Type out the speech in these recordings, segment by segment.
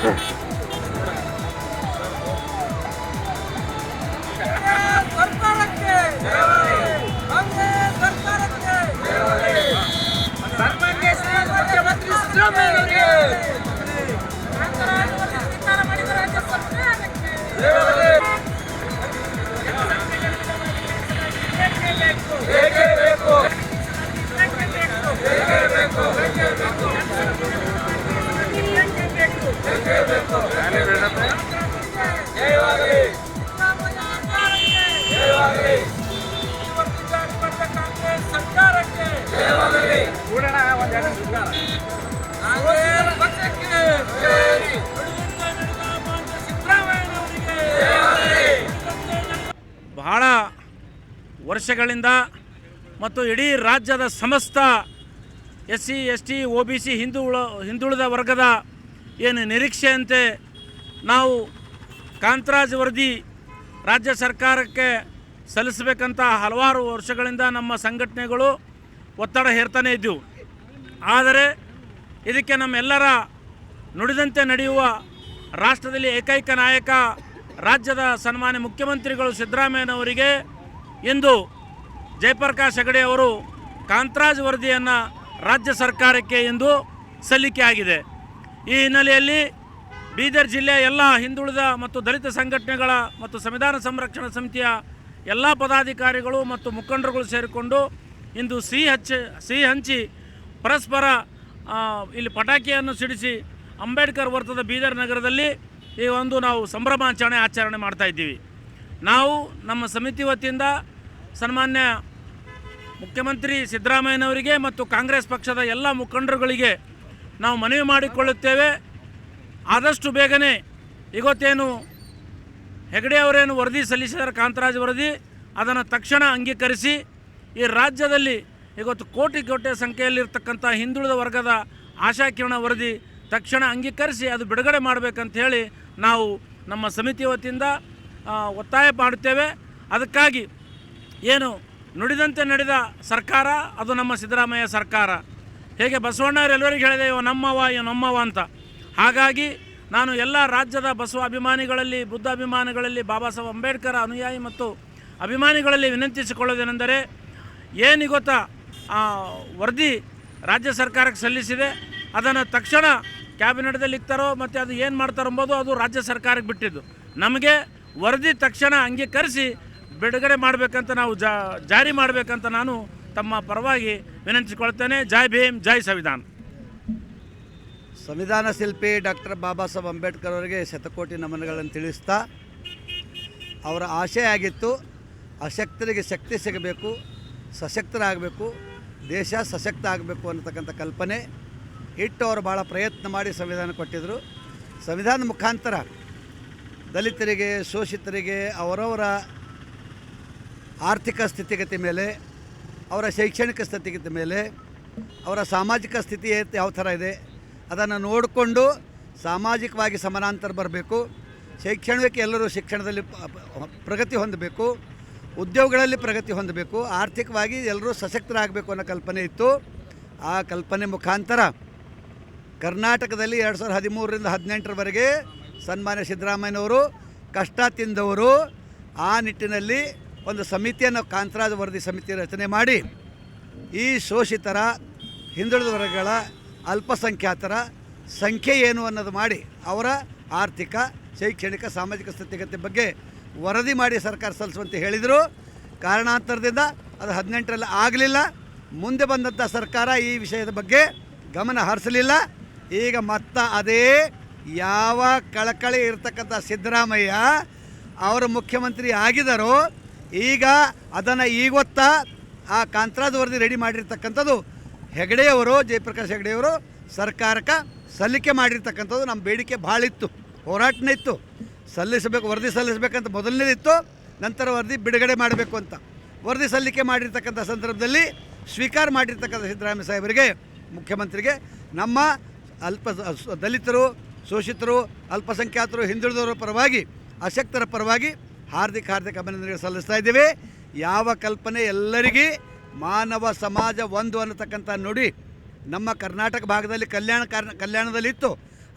Perfect. ವರ್ಷಗಳಿಂದ ಮತ್ತು ಇಡೀ ರಾಜ್ಯದ ಸಮಸ್ತ S C S T O B C ಹಿಂದುಳ ಹಿಂದುಳಿದ ವರ್ಗದ ಏನು ನಿರೀಕ್ಷೆಯಂತೆ ನಾವು ಕಾಂತರಾಜ್ ವರದಿ ರಾಜ್ಯ ಸರ್ಕಾರಕ್ಕೆ ಸಲ್ಲಿಸಬೇಕಂತ ಹಲವಾರು ವರ್ಷಗಳಿಂದ ನಮ್ಮ ಸಂಘಟನೆಗಳು ಒತ್ತಡ ಹೇರ್ತಾನೆ ಇದ್ದವು ಆದರೆ ಇದಕ್ಕೆ ನಮ್ಮೆಲ್ಲರ ನುಡಿದಂತೆ ನಡೆಯುವ ರಾಷ್ಟ್ರದಲ್ಲಿ ಏಕೈಕ ನಾಯಕ ರಾಜ್ಯದ ಸನ್ಮಾನ್ಯ ಮುಖ್ಯಮಂತ್ರಿಗಳು ಸಿದ್ದರಾಮಯ್ಯನವರಿಗೆ ಇಂದು ಜಯಪ್ರಕಾಶ್ ಹೆಗಡೆ ಅವರು ಕಾಂತರಾಜ್ ವರದಿಯನ್ನು ರಾಜ್ಯ ಸರ್ಕಾರಕ್ಕೆ ಎಂದು ಸಲ್ಲಿಕೆ ಆಗಿದೆ. ಈ ಹಿನ್ನೆಲೆಯಲ್ಲಿ ಬೀದರ್ ಜಿಲ್ಲೆಯ ಎಲ್ಲ ಹಿಂದುಳಿದ ಮತ್ತು ದಲಿತ ಸಂಘಟನೆಗಳ ಮತ್ತು ಸಂವಿಧಾನ ಸಂರಕ್ಷಣಾ ಸಮಿತಿಯ ಎಲ್ಲ ಪದಾಧಿಕಾರಿಗಳು ಮತ್ತು ಮುಖಂಡರುಗಳು ಸೇರಿಕೊಂಡು ಇಂದು ಸಿಹಿ ಹಚ್ಚಿ, ಸಿಹಿ ಹಂಚಿ ಪರಸ್ಪರ ಇಲ್ಲಿ ಪಟಾಕಿಯನ್ನು ಸಿಡಿಸಿ ಅಂಬೇಡ್ಕರ್ ವರ್ತದ ಬೀದರ್ ನಗರದಲ್ಲಿ ಈ ಒಂದು ನಾವು ಸಂಭ್ರಮಾಚರಣೆ ಆಚರಣೆ ಮಾಡ್ತಾ ಇದ್ದೀವಿ. ನಾವು ನಮ್ಮ ಸಮಿತಿ ವತಿಯಿಂದ ಸನ್ಮಾನ್ಯ ಮುಖ್ಯಮಂತ್ರಿ ಸಿದ್ದರಾಮಯ್ಯನವರಿಗೆ ಮತ್ತು ಕಾಂಗ್ರೆಸ್ ಪಕ್ಷದ ಎಲ್ಲ ಮುಖಂಡರುಗಳಿಗೆ ನಾವು ಮನವಿ ಮಾಡಿಕೊಳ್ಳುತ್ತೇವೆ. ಆದಷ್ಟು ಬೇಗನೆ ಇವತ್ತೇನು ಹೆಗಡೆ ಅವರೇನು ವರದಿ ಸಲ್ಲಿಸಿದ್ದಾರೆ, ಕಾಂತರಾಜ್ ವರದಿ, ಅದನ್ನು ತಕ್ಷಣ ಅಂಗೀಕರಿಸಿ ಈ ರಾಜ್ಯದಲ್ಲಿ ಇವತ್ತು ಕೋಟಿ ಕೋಟಿ ಸಂಖ್ಯೆಯಲ್ಲಿರ್ತಕ್ಕಂಥ ಹಿಂದುಳಿದ ವರ್ಗದ ಆಶಾಕಿರಣ ವರದಿ ತಕ್ಷಣ ಅಂಗೀಕರಿಸಿ ಅದು ಬಿಡುಗಡೆ ಮಾಡಬೇಕಂತ ಹೇಳಿ ನಾವು ನಮ್ಮ ಸಮಿತಿ ವತಿಯಿಂದ ಒತ್ತಾಯ ಮಾಡುತ್ತೇವೆ. ಅದಕ್ಕಾಗಿ ಏನು ನುಡಿದಂತೆ ನಡೆದ ಸರ್ಕಾರ, ಅದು ನಮ್ಮ ಸಿದ್ದರಾಮಯ್ಯ ಸರ್ಕಾರ. ಹೇಗೆ ಬಸವಣ್ಣವ್ರು ಎಲ್ಲರಿಗೂ ಹೇಳಿದೆ, ಇವ ನಮ್ಮವ ಇವ ನಮ್ಮವ ಅಂತ. ಹಾಗಾಗಿ ನಾನು ಎಲ್ಲ ರಾಜ್ಯದ ಬಸವ ಅಭಿಮಾನಿಗಳಲ್ಲಿ, ಬುದ್ಧ ಅಭಿಮಾನಿಗಳಲ್ಲಿ, ಬಾಬಾ ಸಾಹೇಬ್ ಅಂಬೇಡ್ಕರ್ ಅನುಯಾಯಿ ಮತ್ತು ಅಭಿಮಾನಿಗಳಲ್ಲಿ ವಿನಂತಿಸಿಕೊಳ್ಳೋದೇನೆಂದರೆ ಏನು ಗೊತ್ತಾ ಆ ವರದಿ ರಾಜ್ಯ ಸರ್ಕಾರಕ್ಕೆ ಸಲ್ಲಿಸಿದೆ, ಅದನ್ನು ತಕ್ಷಣ ಕ್ಯಾಬಿನೆಟ್ದಲ್ಲಿ ಇಕ್ತಾರೋ, ಮತ್ತು ಅದು ಏನು ಮಾಡ್ತಾರೋ ಎಂಬುದು ಅದು ರಾಜ್ಯ ಸರ್ಕಾರಕ್ಕೆ ಬಿಟ್ಟಿದ್ದು. ನಮಗೆ ವರದಿ ತಕ್ಷಣ ಅಂಗೀಕರಿಸಿ ಬಿಡುಗಡೆ ಮಾಡಬೇಕಂತ ನಾವು ಜಾರಿ ಮಾಡಬೇಕಂತ ನಾನು ತಮ್ಮ ಪರವಾಗಿ ವಿನಂತಿಸಿಕೊಳ್ತೇನೆ. ಜೈ ಭೀಮ್, ಜೈ ಸಂವಿಧಾನ. ಸಂವಿಧಾನ ಶಿಲ್ಪಿ ಡಾಕ್ಟರ್ ಬಾಬಾ ಸಾಹೇಬ್ ಅಂಬೇಡ್ಕರ್ ಅವರಿಗೆ ಶತಕೋಟಿ ನಮನಗಳನ್ನು ತಿಳಿಸ್ತಾ, ಅವರ ಆಶಯ ಆಗಿತ್ತು. ಅಶಕ್ತರಿಗೆ ಶಕ್ತಿ ಸಿಗಬೇಕು, ಸಶಕ್ತರಾಗಬೇಕು, ದೇಶ ಸಶಕ್ತ ಆಗಬೇಕು ಅನ್ನತಕ್ಕಂಥ ಕಲ್ಪನೆ ಇಟ್ಟು ಅವರು ಭಾಳ ಪ್ರಯತ್ನ ಮಾಡಿ ಸಂವಿಧಾನ ಕೊಟ್ಟಿದ್ದರು ಸಂವಿಧಾನ ಮುಖಾಂತರ ದಲಿತರಿಗೆ, ಶೋಷಿತರಿಗೆ, ಅವರವರ ಆರ್ಥಿಕ ಸ್ಥಿತಿಗತಿ ಮೇಲೆ, ಅವರ ಶೈಕ್ಷಣಿಕ ಸ್ಥಿತಿಗತಿ ಮೇಲೆ, ಅವರ ಸಾಮಾಜಿಕ ಸ್ಥಿತಿ ಯಾವ ಥರ ಇದೆ, ಅದನ್ನು ನೋಡಿಕೊಂಡು ಸಾಮಾಜಿಕವಾಗಿ ಸಮಾನಾಂತರ ಬರಬೇಕು, ಶೈಕ್ಷಣಿಕಕ್ಕೆ ಎಲ್ಲರೂ ಶಿಕ್ಷಣದಲ್ಲಿ ಪ್ರಗತಿ ಹೊಂದಬೇಕು, ಉದ್ಯೋಗಗಳಲ್ಲಿ ಪ್ರಗತಿ ಹೊಂದಬೇಕು, ಆರ್ಥಿಕವಾಗಿ ಎಲ್ಲರೂ ಸಶಕ್ತರಾಗಬೇಕು ಅನ್ನೋ ಕಲ್ಪನೆ ಇತ್ತು. ಆ ಕಲ್ಪನೆ ಮುಖಾಂತರ ಕರ್ನಾಟಕದಲ್ಲಿ ಎರಡು ಸಾವಿರದ ಹದಿಮೂರರಿಂದ ಹದಿನೆಂಟರವರೆಗೆ ಸನ್ಮಾನ್ಯ ಸಿದ್ದರಾಮಯ್ಯನವರು ಕಷ್ಟ ತಿಂದವರು, ಆ ನಿಟ್ಟಿನಲ್ಲಿ ಒಂದು ಸಮಿತಿಯನ್ನು ಕಾಂತರಾಜ ವರದಿ ಸಮಿತಿ ರಚನೆ ಮಾಡಿ, ಈ ಶೋಷಿತರ, ಹಿಂದುಳಿದ ವರ್ಗಗಳ ಅಲ್ಪಸಂಖ್ಯಾತರ ಸಂಖ್ಯೆ ಏನು ಅನ್ನೋದು ಮಾಡಿ, ಅವರ ಆರ್ಥಿಕ, ಶೈಕ್ಷಣಿಕ, ಸಾಮಾಜಿಕ ಸ್ಥಿತಿಗತಿ ಬಗ್ಗೆ ವರದಿ ಮಾಡಿ ಸರ್ಕಾರ ಸಲ್ಲಿಸುವಂತೆ ಹೇಳಿದರು. ಕಾರಣಾಂತರದಿಂದ ಅದು ಹದಿನೆಂಟರಲ್ಲಿ ಆಗಲಿಲ್ಲ. ಮುಂದೆ ಬಂದಂಥ ಸರ್ಕಾರ ಈ ವಿಷಯದ ಬಗ್ಗೆ ಗಮನ ಹರಿಸಲಿಲ್ಲ. ಈಗ ಮತ್ತ ಅದೇ ಯಾವ ಕಳಕಳಿ ಇರತಕ್ಕಂಥ ಸಿದ್ದರಾಮಯ್ಯ ಅವರು ಮುಖ್ಯಮಂತ್ರಿ ಆಗಿದ್ದಾರೋ ಈಗ ಅದನ್ನು ಈಗೊತ್ತ ಆ ಕಾಂತರಾಜ್ ವರದಿ ರೆಡಿ ಮಾಡಿರ್ತಕ್ಕಂಥದ್ದು ಹೆಗಡೆಯವರು, ಜಯಪ್ರಕಾಶ್ ಹೆಗಡೆಯವರು ಸರ್ಕಾರಕ್ಕೆ ಸಲ್ಲಿಕೆ ಮಾಡಿರ್ತಕ್ಕಂಥದ್ದು ನಮ್ಮ ಬೇಡಿಕೆ ಭಾಳ ಇತ್ತು, ಹೋರಾಟನೇ ಇತ್ತು. ಸಲ್ಲಿಸಬೇಕು, ವರದಿ ಸಲ್ಲಿಸಬೇಕಂತ ಮೊದಲನೇದಿತ್ತು ನಂತರ ವರದಿ ಬಿಡುಗಡೆ ಮಾಡಬೇಕು ಅಂತ. ವರದಿ ಸಲ್ಲಿಕೆ ಮಾಡಿರ್ತಕ್ಕಂಥ ಸಂದರ್ಭದಲ್ಲಿ ಸ್ವೀಕಾರ ಮಾಡಿರ್ತಕ್ಕಂಥ ಸಿದ್ದರಾಮಯ್ಯ ಸಾಹೇಬರಿಗೆ, ಮುಖ್ಯಮಂತ್ರಿಗೆ, ನಮ್ಮ ಅಲ್ಪ ದಲಿತರು, ಶೋಷಿತರು, ಅಲ್ಪಸಂಖ್ಯಾತರು, ಹಿಂದುಳಿದವರ ಪರವಾಗಿ, ಅಶಕ್ತರ ಪರವಾಗಿ ಹಾರ್ದಿಕ ಹಾರ್ದಿಕ ಅಭಿನಂದನೆಗಳು ಸಲ್ಲಿಸ್ತಾ ಇದ್ದೀವಿ. ಯಾವ ಕಲ್ಪನೆ ಎಲ್ಲರಿಗೆ ಮಾನವ ಸಮಾಜ ಒಂದು ಅನ್ನತಕ್ಕಂಥ ನುಡಿ ನಮ್ಮ ಕರ್ನಾಟಕ ಭಾಗದಲ್ಲಿ ಕಲ್ಯಾಣ ಕಲ್ಯಾಣದಲ್ಲಿ ಇತ್ತು.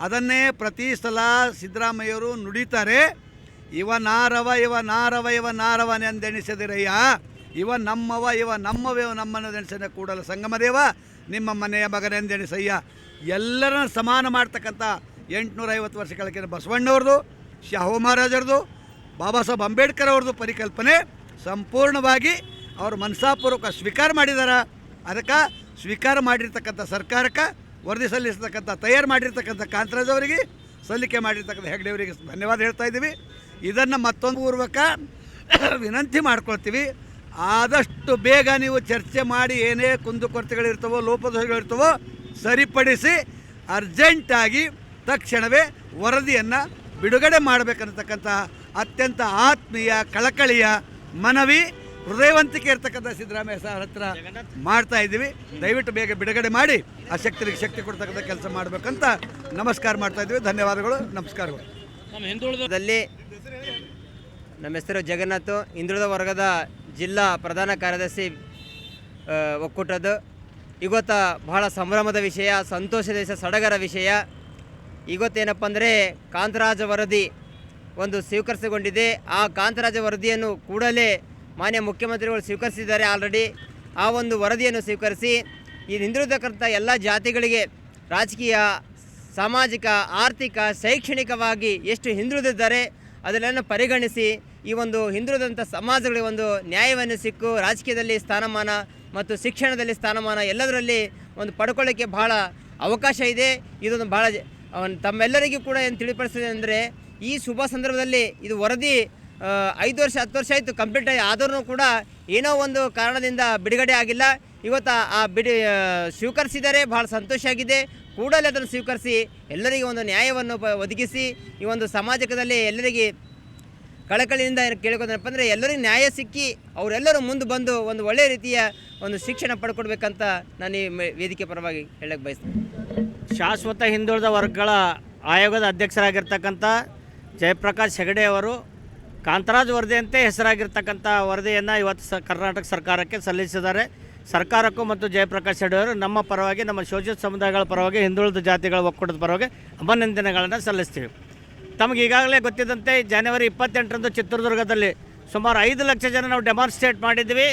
ಅದನ್ನೇ ಪ್ರತಿ ಸಲ ಸಿದ್ದರಾಮಯ್ಯವರು ನುಡಿತಾರೆ. ಇವ ನಾರವ ಇವ ನಾರವ, ಇವ ನಾರವನೆ ಅಂದೆಣಿಸಿದಿರಯ್ಯ ಇವ ನಮ್ಮವ ಇವ ನಮ್ಮವ ಇವ ನಮ್ಮನ್ನದೆಣಿಸಿದ ಕೂಡಲ ಸಂಗಮದೇವ ನಿಮ್ಮ ಮನೆಯ ಮಗನೆಂದೆಣಿಸಯ್ಯ ಎಲ್ಲರನ್ನ ಸಮಾನ ಮಾಡ್ತಕ್ಕಂಥ ಎಂಟುನೂರ ಐವತ್ತು ವರ್ಷ ಕೆಳಗಿನ ಬಸವಣ್ಣವ್ರದ್ದು ಶಾಹು ಮಹಾರಾಜರದು ಬಾಬಾ ಸಾಹೇಬ್ ಅಂಬೇಡ್ಕರ್ ಅವ್ರದ್ದು ಪರಿಕಲ್ಪನೆ ಸಂಪೂರ್ಣವಾಗಿ ಅವರು ಮನಸಾಪೂರ್ವಕ ಸ್ವೀಕಾರ ಮಾಡಿದಾರ. ಅದಕ್ಕೆ ಸ್ವೀಕಾರ ಮಾಡಿರ್ತಕ್ಕಂಥ ಸರ್ಕಾರಕ್ಕೆ, ವರದಿ ಸಲ್ಲಿಸ್ತಕ್ಕಂಥ, ತಯಾರು ಮಾಡಿರ್ತಕ್ಕಂಥ ಕಾಂತರಾಜ್ ಅವರಿಗೆ ಸಲ್ಲಿಕೆ ಮಾಡಿರ್ತಕ್ಕಂಥ ಹೆಗ್ಡೆ ಅವರಿಗೆ ಧನ್ಯವಾದ ಹೇಳ್ತಾ ಇದ್ದೀವಿ. ಇದನ್ನು ಮತ್ತೊಂದು ಪೂರ್ವಕ ವಿನಂತಿ ಮಾಡ್ಕೊಳ್ತೀವಿ. ಆದಷ್ಟು ಬೇಗ ನೀವು ಚರ್ಚೆ ಮಾಡಿ ಏನೇ ಕುಂದುಕೊರತೆಗಳಿರ್ತವೋ ಲೋಪದೋಷಗಳಿರ್ತವೋ, ಸರಿಪಡಿಸಿ ಅರ್ಜೆಂಟಾಗಿ ತಕ್ಷಣವೇ ವರದಿಯನ್ನು ಬಿಡುಗಡೆ ಮಾಡಬೇಕನ್ನತಕ್ಕಂಥ ಅತ್ಯಂತ ಆತ್ಮೀಯ ಕಳಕಳಿಯ ಮನವಿ ಹೃದಯವಂತಿಕೆ ಇರ್ತಕ್ಕಂಥ ಸಿದ್ದರಾಮಯ್ಯ ಸರ್ ಹತ್ರ ಮಾಡ್ತಾ ಇದ್ದೀವಿ. ದಯವಿಟ್ಟು ಬೇಗ ಬಿಡುಗಡೆ ಮಾಡಿ. ಆ ಶಕ್ತಿಗೆ ಶಕ್ತಿ ಕೊಡ್ತಕ್ಕಂಥ ಕೆಲಸ ಮಾಡಬೇಕಂತ ನಮಸ್ಕಾರ ಮಾಡ್ತಾ ಇದ್ದೀವಿ. ಧನ್ಯವಾದಗಳು. ನಮಸ್ಕಾರಗಳು. ನಮ್ಮ ಹಿಂದುಳಿದಲ್ಲಿ ನಮ್ಮ ಹೆಸರು ಜಗನ್ನಾಥ್. ಹಿಂದುಳಿದ ವರ್ಗದ ಜಿಲ್ಲಾ ಪ್ರಧಾನ ಕಾರ್ಯದರ್ಶಿ ಒಕ್ಕೂಟದ್ದು. ಇವತ್ತು ಬಹಳ ಸಂಭ್ರಮದ ವಿಷಯ ಸಂತೋಷದ ವಿಷಯ ಸಡಗರ ವಿಷಯ. ಇವತ್ತೇನಪ್ಪ ಅಂದರೆ ಕಾಂತರಾಜ ವರದಿ ಒಂದು ಸ್ವೀಕರಿಸಿಕೊಂಡಿದೆ. ಆ ಕಾಂತರಾಜ ವರದಿಯನ್ನು ಕೂಡಲೇ ಮಾನ್ಯ ಮುಖ್ಯಮಂತ್ರಿಗಳು ಸ್ವೀಕರಿಸಿದ್ದಾರೆ ಆಲ್ರೆಡಿ. ಆ ಒಂದು ವರದಿಯನ್ನು ಸ್ವೀಕರಿಸಿ ಈ ಹಿಂದುಳಿದಕ್ಕಂಥ ಎಲ್ಲ ಜಾತಿಗಳಿಗೆ ರಾಜಕೀಯ, ಸಾಮಾಜಿಕ, ಆರ್ಥಿಕ, ಶೈಕ್ಷಣಿಕವಾಗಿ ಎಷ್ಟು ಹಿಂದುಳಿದಿದ್ದಾರೆ ಅದನ್ನೆಲ್ಲ ಪರಿಗಣಿಸಿ ಈ ಒಂದು ಹಿಂದುಳಿದಂಥ ಸಮಾಜಗಳಿಗೆ ಒಂದು ನ್ಯಾಯವನ್ನು ಸಿಕ್ಕು, ರಾಜಕೀಯದಲ್ಲಿ ಸ್ಥಾನಮಾನ ಮತ್ತು ಶಿಕ್ಷಣದಲ್ಲಿ ಸ್ಥಾನಮಾನ ಎಲ್ಲದರಲ್ಲಿ ಒಂದು ಪಡ್ಕೊಳ್ಳೋಕ್ಕೆ ಬಹಳ ಅವಕಾಶ ಇದೆ. ಇದೊಂದು ಭಾಳ ತಮ್ಮೆಲ್ಲರಿಗೂ ಕೂಡ ಏನು ತಿಳಿಪಡಿಸಿದೆ ಅಂದರೆ ಈ ಶುಭ ಸಂದರ್ಭದಲ್ಲಿ ಇದು ವರದಿ ಐದು ವರ್ಷ, ಹತ್ತು ವರ್ಷ ಆಯಿತು ಕಂಪ್ಲೀಟ್ ಆದರೂ ಕೂಡ ಏನೋ ಒಂದು ಕಾರಣದಿಂದ ಬಿಡುಗಡೆ ಆಗಿಲ್ಲ. ಇವತ್ತು ಆ- ಬಿಡಿ ಸ್ವೀಕರಿಸಿದರೆ ಭಾಳ ಸಂತೋಷ ಆಗಿದೆ. ಕೂಡಲೇ ಅದನ್ನು ಸ್ವೀಕರಿಸಿ ಎಲ್ಲರಿಗೂ ಒಂದು ನ್ಯಾಯವನ್ನು ಒದಗಿಸಿ ಈ ಒಂದು ಸಮಾಜದಲ್ಲಿ ಎಲ್ಲರಿಗೆ ಕಳಕಳಿಯಿಂದ ಏನು ಕೇಳ್ಕೋದಪ್ಪ ಅಂದರೆ ಎಲ್ಲರಿಗೂ ನ್ಯಾಯ ಸಿಕ್ಕಿ ಅವರೆಲ್ಲರೂ ಮುಂದೆ ಬಂದು ಒಂದು ಒಳ್ಳೆಯ ರೀತಿಯ ಒಂದು ಶಿಕ್ಷಣ ಪಡ್ಕೊಡ್ಬೇಕಂತ ನಾನು ಈ ವೇದಿಕೆ ಪರವಾಗಿ ಹೇಳಕ್ಕೆ ಬಯಸ್ತೇನೆ. ಶಾಶ್ವತ ಹಿಂದುಳಿದ ವರ್ಗಗಳ ಆಯೋಗದ ಅಧ್ಯಕ್ಷರಾಗಿರ್ತಕ್ಕಂಥ ಜಯಪ್ರಕಾಶ್ ಹೆಗಡೆ ಅವರು ಕಾಂತರಾಜ್ ವರದಿಯಂತೆ ಹೆಸರಾಗಿರ್ತಕ್ಕಂಥ ವರದಿಯನ್ನು ಇವತ್ತು ಸ ಕರ್ನಾಟಕ ಸರ್ಕಾರಕ್ಕೆ ಸಲ್ಲಿಸಿದ್ದಾರೆ. ಸರ್ಕಾರಕ್ಕೂ ಮತ್ತು ಜಯಪ್ರಕಾಶ್ ಹೆಗಡೆ ಅವರು ನಮ್ಮ ಪರವಾಗಿ, ನಮ್ಮ ಶೋಷಿತ ಸಮುದಾಯಗಳ ಪರವಾಗಿ, ಹಿಂದುಳಿದ ಜಾತಿಗಳ ಒಕ್ಕೂಟದ ಪರವಾಗಿ ಅಭಿನಂದನೆಗಳನ್ನು ಸಲ್ಲಿಸ್ತೀವಿ. ತಮಗೆ ಈಗಾಗಲೇ ಗೊತ್ತಿದ್ದಂತೆ ಜನವರಿ ಇಪ್ಪತ್ತೆಂಟರಂದು ಚಿತ್ರದುರ್ಗದಲ್ಲಿ ಸುಮಾರು ಐದು ಲಕ್ಷ ಜನ ನಾವು ಡೆಮಾನ್ಸ್ಟ್ರೇಟ್ ಮಾಡಿದ್ವಿ,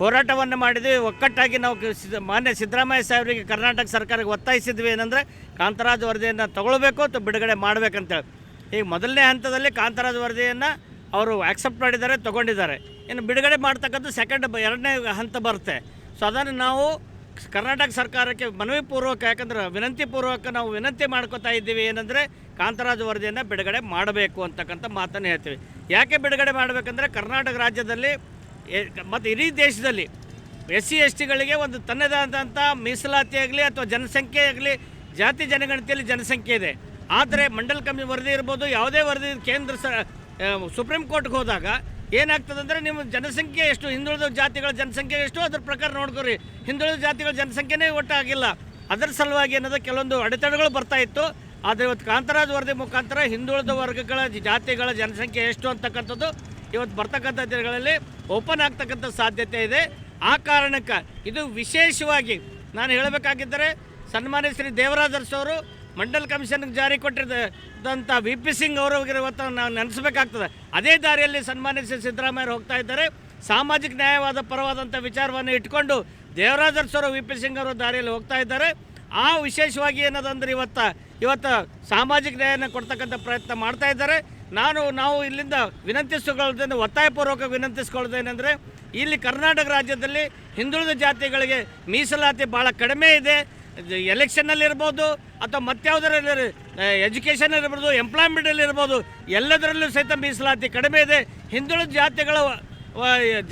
ಹೋರಾಟವನ್ನು ಮಾಡಿದ್ವಿ. ಒಕ್ಕಟ್ಟಾಗಿ ನಾವು ಮಾನ್ಯ ಸಿದ್ದರಾಮಯ್ಯ ಸಾಹೇಬರಿಗೆ ಕರ್ನಾಟಕ ಸರ್ಕಾರಕ್ಕೆ ಒತ್ತಾಯಿಸಿದ್ವಿ ಏನಂದರೆ, ಕಾಂತರಾಜ್ ವರದಿಯನ್ನು ತಗೊಳ್ಬೇಕು ಅಥವಾ ಬಿಡುಗಡೆ ಮಾಡಬೇಕಂತೇಳಿ. ಈಗ ಮೊದಲನೇ ಹಂತದಲ್ಲಿ ಕಾಂತರಾಜ್ ವರದಿಯನ್ನು ಅವರು ಆಕ್ಸೆಪ್ಟ್ ಮಾಡಿದ್ದಾರೆ, ತೊಗೊಂಡಿದ್ದಾರೆ. ಇನ್ನು ಬಿಡುಗಡೆ ಮಾಡ್ತಕ್ಕಂಥ ಸೆಕೆಂಡ್ ಎರಡನೇ ಹಂತ ಬರುತ್ತೆ. ಸೊ ಅದನ್ನು ನಾವು ಕರ್ನಾಟಕ ಸರ್ಕಾರಕ್ಕೆ ಮನವಿ ಪೂರ್ವಕ, ಯಾಕಂದ್ರೆ ವಿನಂತಿ ಪೂರ್ವಕ ನಾವು ವಿನಂತಿ ಮಾಡ್ಕೋತಾ ಇದ್ದೀವಿ ಏನಂದರೆ ಕಾಂತರಾಜ್ ವರದಿಯನ್ನು ಬಿಡುಗಡೆ ಮಾಡಬೇಕು ಅಂತಕ್ಕಂಥ ಮಾತನ್ನು ಹೇಳ್ತೀವಿ. ಯಾಕೆ ಬಿಡುಗಡೆ ಮಾಡಬೇಕಂದ್ರೆ ಕರ್ನಾಟಕ ರಾಜ್ಯದಲ್ಲಿ ಮತ್ತು ಇಡೀ ದೇಶದಲ್ಲಿ ಎಸ್ ಸಿ ಎಸ್ ಟಿಗಳಿಗೆ ಒಂದು ತನ್ನದಾದಂಥ ಮೀಸಲಾತಿಯಾಗಲಿ ಅಥವಾ ಜನಸಂಖ್ಯೆ ಆಗಲಿ, ಜಾತಿ, ಜನಗಣತಿಯಲ್ಲಿ ಜನಸಂಖ್ಯೆ ಇದೆ. ಆದರೆ ಮಂಡಲ್ ಕಮ್ಮಿ ವರದಿ ಇರ್ಬೋದು, ಯಾವುದೇ ವರದಿ ಕೇಂದ್ರ ಸ ಸುಪ್ರೀಂ ಕೋರ್ಟ್ಗೆ ಹೋದಾಗ ಏನಾಗ್ತದೆ ಅಂದರೆ ನಿಮ್ಮ ಜನಸಂಖ್ಯೆ ಎಷ್ಟು, ಹಿಂದುಳಿದ ಜಾತಿಗಳ ಜನಸಂಖ್ಯೆ ಎಷ್ಟು, ಅದ್ರ ಪ್ರಕಾರ ನೋಡ್ಕೊರಿ. ಹಿಂದುಳಿದ ಜಾತಿಗಳ ಜನಸಂಖ್ಯೆನೇ ಒಟ್ಟಾಗಿಲ್ಲ. ಅದರ ಸಲುವಾಗಿ ಏನದ, ಕೆಲವೊಂದು ಅಡೆತಡೆಗಳು ಬರ್ತಾ ಇತ್ತು. ಆದರೆ ಇವತ್ತು ಕಾಂತರಾಜ್ ವರದಿ ಮುಖಾಂತರ ಹಿಂದುಳಿದ ವರ್ಗಗಳ ಜಾತಿಗಳ ಜನಸಂಖ್ಯೆ ಎಷ್ಟು ಅಂತಕ್ಕಂಥದ್ದು ಇವತ್ತು ಬರ್ತಕ್ಕಂಥ ದಿನಗಳಲ್ಲಿ ಓಪನ್ ಆಗ್ತಕ್ಕಂಥ ಸಾಧ್ಯತೆ ಇದೆ. ಆ ಕಾರಣಕ್ಕೆ ಇದು ವಿಶೇಷವಾಗಿ ನಾನು ಹೇಳಬೇಕಾಗಿದ್ದರೆ ಸನ್ಮಾನ್ಯ ಶ್ರೀ ದೇವರಾಜ್ ಅರಸು ಅವರು ಮಂಡಲ್ ಕಮಿಷನ್ಗೆ ಜಾರಿ ಕೊಟ್ಟಿದ್ದಂಥ ವಿ ಪಿ ಸಿಂಗ್ ಅವರು ಇವತ್ತು ನಾವು ನೆನೆಸಬೇಕಾಗ್ತದೆ. ಅದೇ ದಾರಿಯಲ್ಲಿ ಸನ್ಮಾನಿಸಿ ಸಿದ್ದರಾಮಯ್ಯ ಹೋಗ್ತಾ ಇದ್ದಾರೆ. ಸಾಮಾಜಿಕ ನ್ಯಾಯವಾದ ಪರವಾದಂಥ ವಿಚಾರವನ್ನು ಇಟ್ಕೊಂಡು ದೇವರಾಜ್ ಅರಸು ಅವರು ವಿ ಪಿ ಸಿಂಗ್ ಅವರು ದಾರಿಯಲ್ಲಿ ಹೋಗ್ತಾ ಇದ್ದಾರೆ. ಆ ವಿಶೇಷವಾಗಿ ಏನದಂದ್ರೆ ಇವತ್ತು ಇವತ್ತು ಸಾಮಾಜಿಕ ನ್ಯಾಯನ ಕೊಡ್ತಕ್ಕಂಥ ಪ್ರಯತ್ನ ಮಾಡ್ತಾ ಇದ್ದಾರೆ. ನಾನು, ನಾವು ಇಲ್ಲಿಂದ ವಿನಂತಿಸಿಕೊಳ್ಳೋದೇನು, ಒತ್ತಾಯಪೂರ್ವಕ ವಿನಂತಿಸ್ಕೊಳ್ಳೋದೇನೆಂದರೆ, ಇಲ್ಲಿ ಕರ್ನಾಟಕ ರಾಜ್ಯದಲ್ಲಿ ಹಿಂದುಳಿದ ಜಾತಿಗಳಿಗೆ ಮೀಸಲಾತಿ ಭಾಳ ಕಡಿಮೆ ಇದೆ. ಎಲೆಕ್ಷನಲ್ಲಿ ಇರ್ಬೋದು ಅಥವಾ ಮತ್ತಾವುದರಲ್ಲಿ ಎಜುಕೇಷನ್ ಇರ್ಬೋದು ಎಂಪ್ಲಾಯ್ಮೆಂಟಲ್ಲಿ ಇರ್ಬೋದು, ಎಲ್ಲದರಲ್ಲೂ ಸಹಿತ ಮೀಸಲಾತಿ ಕಡಿಮೆ ಇದೆ. ಹಿಂದುಳಿದ ಜಾತಿಗಳ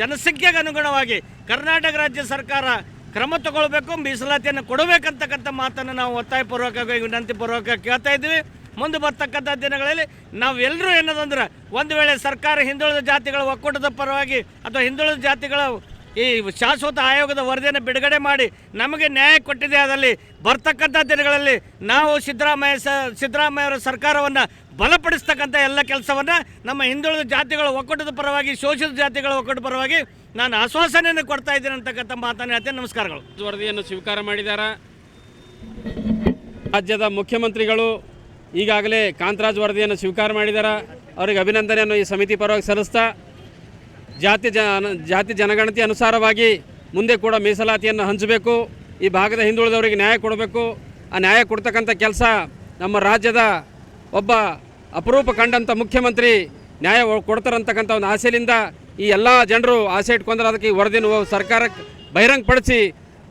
ಜನಸಂಖ್ಯೆಗೆ ಅನುಗುಣವಾಗಿ ಕರ್ನಾಟಕ ರಾಜ್ಯ ಸರ್ಕಾರ ಕ್ರಮ ತಗೊಳ್ಬೇಕು, ಮೀಸಲಾತಿಯನ್ನು ಕೊಡಬೇಕಂತಕ್ಕಂಥ ಮಾತನ್ನು ನಾವು ಒತ್ತಾಯಪೂರ್ವಕವಾಗಿ ವಿನಂತಿಪೂರ್ವಕ ಕೇಳ್ತಾ ಇದ್ದೀವಿ. ಮುಂದೆ ಬರ್ತಕ್ಕಂಥ ದಿನಗಳಲ್ಲಿ ನಾವೆಲ್ಲರೂ ಏನದಂದ್ರೆ, ಒಂದು ವೇಳೆ ಸರ್ಕಾರ ಹಿಂದುಳಿದ ಜಾತಿಗಳ ಒಕ್ಕೂಟದ ಪರವಾಗಿ ಅಥವಾ ಹಿಂದುಳಿದ ಜಾತಿಗಳ ಈ ಶಾಶ್ವತ ಆಯೋಗದ ವರದಿಯನ್ನು ಬಿಡುಗಡೆ ಮಾಡಿ ನಮಗೆ ನ್ಯಾಯ ಕೊಟ್ಟಿದೆ ಅದರಲ್ಲಿ ಬರ್ತಕ್ಕಂಥ ದಿನಗಳಲ್ಲಿ ನಾವು ಸಿದ್ದರಾಮಯ್ಯ ಸ ಸಿದ್ದರಾಮಯ್ಯವರ ಸರ್ಕಾರವನ್ನು ಬಲಪಡಿಸ್ತಕ್ಕಂಥ ಎಲ್ಲ ಕೆಲಸವನ್ನು ನಮ್ಮ ಹಿಂದುಳಿದ ಜಾತಿಗಳ ಒಕ್ಕೂಟದ ಪರವಾಗಿ, ಶೋಷಿತ ಜಾತಿಗಳ ಒಕ್ಕೂಟದ ಪರವಾಗಿ ನಾನು ಆಶ್ವಾಸನೆಯನ್ನು ಕೊಡ್ತಾ ಇದ್ದೇನೆ ಅಂತಕ್ಕಂಥ ಮಾತನ್ನು ಹೇಳ್ತೇನೆ. ನಮಸ್ಕಾರಗಳು. ವರದಿಯನ್ನು ಸ್ವೀಕಾರ ಮಾಡಿದ್ದಾರೆ ರಾಜ್ಯದ ಮುಖ್ಯಮಂತ್ರಿಗಳು ಈಗಾಗಲೇ ಕಾಂತರಾಜ್ ವರದಿಯನ್ನು ಸ್ವೀಕಾರ ಮಾಡಿದ್ದಾರೆ ಅವರಿಗೆ ಅಭಿನಂದನೆಯನ್ನು ಈ ಸಮಿತಿ ಪರವಾಗಿ ಸಲ್ಲಿಸ್ತಾ ಜಾತಿ ಜನ ಜಾತಿ ಜನಗಣತಿ ಅನುಸಾರವಾಗಿ ಮುಂದೆ ಕೂಡ ಮೀಸಲಾತಿಯನ್ನು ಹಂಚಬೇಕು. ಈ ಭಾಗದ ಹಿಂದುಳಿದವರಿಗೆ ನ್ಯಾಯ ಕೊಡಬೇಕು. ಆ ನ್ಯಾಯ ಕೊಡ್ತಕ್ಕಂಥ ಕೆಲಸ ನಮ್ಮ ರಾಜ್ಯದ ಒಬ್ಬ ಅಪರೂಪ ಕಂಡಂಥ ಮುಖ್ಯಮಂತ್ರಿ ನ್ಯಾಯ ಕೊಡ್ತಾರಂತಕ್ಕಂಥ ಒಂದು ಆಸೆಯಿಂದ ಈ ಎಲ್ಲ ಜನರು ಆಸೆ ಇಟ್ಕೊಂಡ್ರೆ ಅದಕ್ಕೆ ಈ ವರದಿನ ಸರ್ಕಾರಕ್ಕೆ ಬಹಿರಂಗಪಡಿಸಿ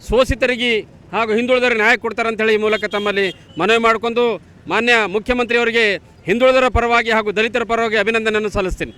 ಶೋಷಿತರಿಗೆ ಹಾಗೂ ಹಿಂದುಳಿದವರಿಗೆ ನ್ಯಾಯ ಕೊಡ್ತಾರೆ ಅಂತೇಳಿ ಈ ಮೂಲಕ ತಮ್ಮಲ್ಲಿ ಮನವಿ ಮಾಡಿಕೊಂಡು ಮಾನ್ಯ ಮುಖ್ಯಮಂತ್ರಿಯವರಿಗೆ ಹಿಂದುಳಿದರ ಪರವಾಗಿ ಹಾಗೂ ದಲಿತರ ಪರವಾಗಿ ಅಭಿನಂದನೆಯನ್ನು ಸಲ್ಲಿಸ್ತೀನಿ.